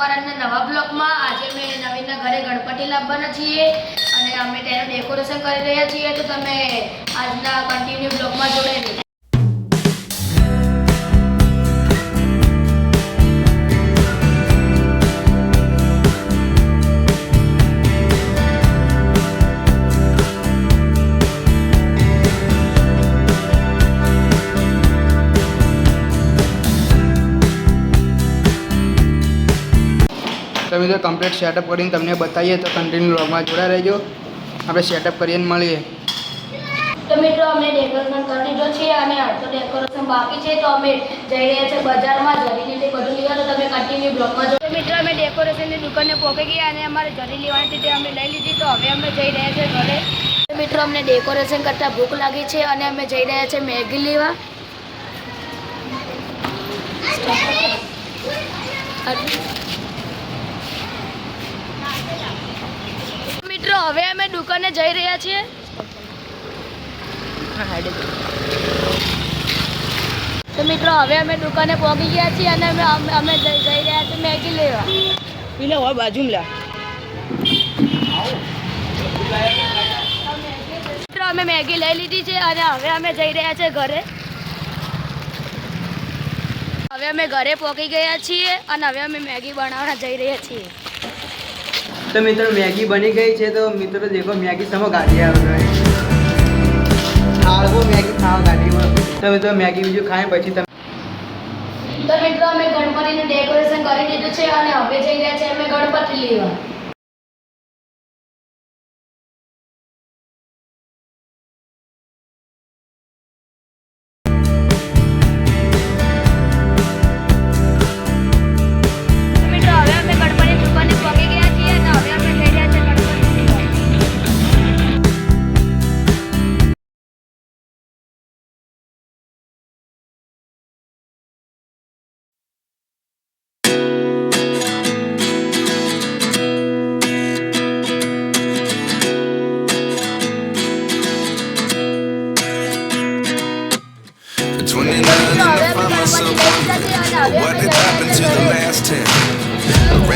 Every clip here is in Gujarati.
અમારા નવા બ્લોકમાં આજે અમે નવીનના ઘરે ગણપતિ લાવવાના છીએ અને અમે તેનું ડેકોરેશન કરી રહ્યા છીએ. તો તમે આજના કન્ટિન્યુ બ્લોકમાં જોડાઈ તમે જો કમ્પ્લીટ સેટઅપ કરીને તમને બતાવીએ તો કન્ટિન્યુ લોગમાં જોડાઈ રહેજો. આપણે સેટઅપ કરીને મળીએ. તો મિત્રો, અમે ડેકોરેશન કરી દીધો છે અને અડધો ડેકોરેશન બાકી છે. તો અમે જઈ રહ્યા છીએ બજારમાં. જરી લીધે બધું લેવા તો તમે કન્ટિન્યુ બ્લોકમાં જો મિત્રો, અમે ડેકોરેશનની દુકાને પહોંચી ગયા અને અમારે જરી લેવાની હતી તે અમે લઈ લીધી. તો હવે અમે જઈ રહ્યા છીએ ઘરે. તો મિત્રો, અમને ડેકોરેશન કરતાં ભૂખ લાગી છે અને અમે જઈ રહ્યા છીએ મેગી લેવા. મિત્રો હવે અમે દુકાને જઈ રહ્યા છીએ. તો મિત્રો હવે અમે દુકાને પહોંચી ગયા છીએ અને અમે અમે- જઈ રહ્યા છીએ મેગી લેવા. પેલા હોય બાજુ લ્યા મિત્રો અમે મેગી લઈ લીધી છે અને હવે અમે જઈ રહ્યા છીએ ઘરે. હવે અમે ઘરે પહોંચી ગયા છીએ અને હવે અમે મેગી બનાવવા જઈ રહ્યા છીએ. તો મિત્રો, મેગી બની ગઈ છે તો મિત્રો, દેખો, મેગી સમો ગાડી આવે આળવો મેગી ખાવા ગાડીમાં. તો મિત્રો, મેગી બીજું ખાય, પછી તમે તો મિત્રો, અમે ગણપતિનું ડેકોરેશન કરી દીધું છે અને હવે જઈ રહ્યા છે અમે ગણપતિ લેવા.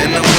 in the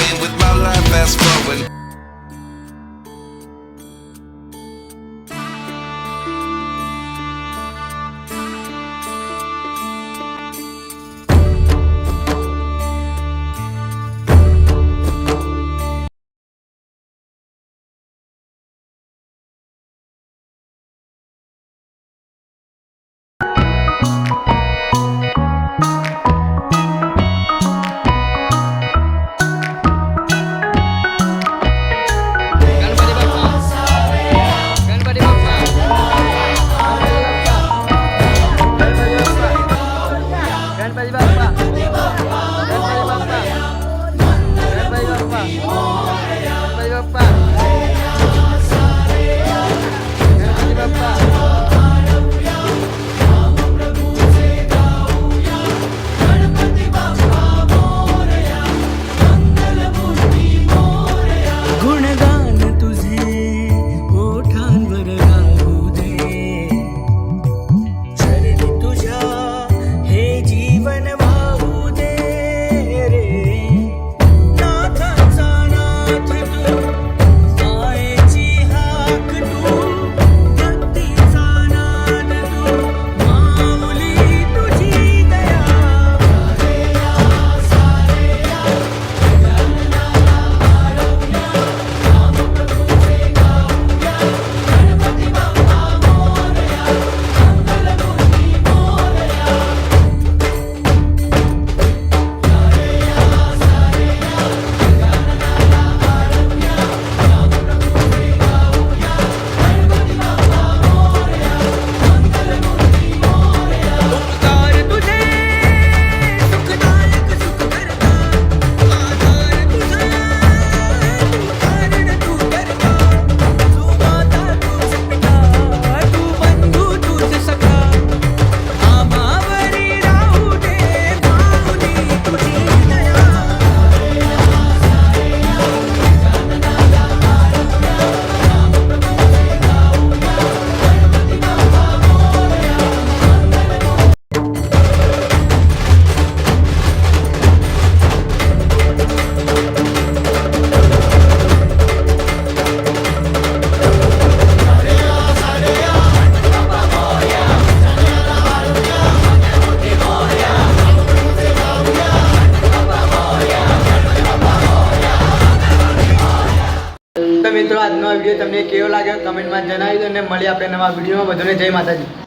Bye. આજનો વીડિયો તમને કેવો લાગ્યો? કમેન્ટમાં જણાવી દો અને મળીએ આપણે નવા વિડીયોમાં. બધાને જય માતાજી.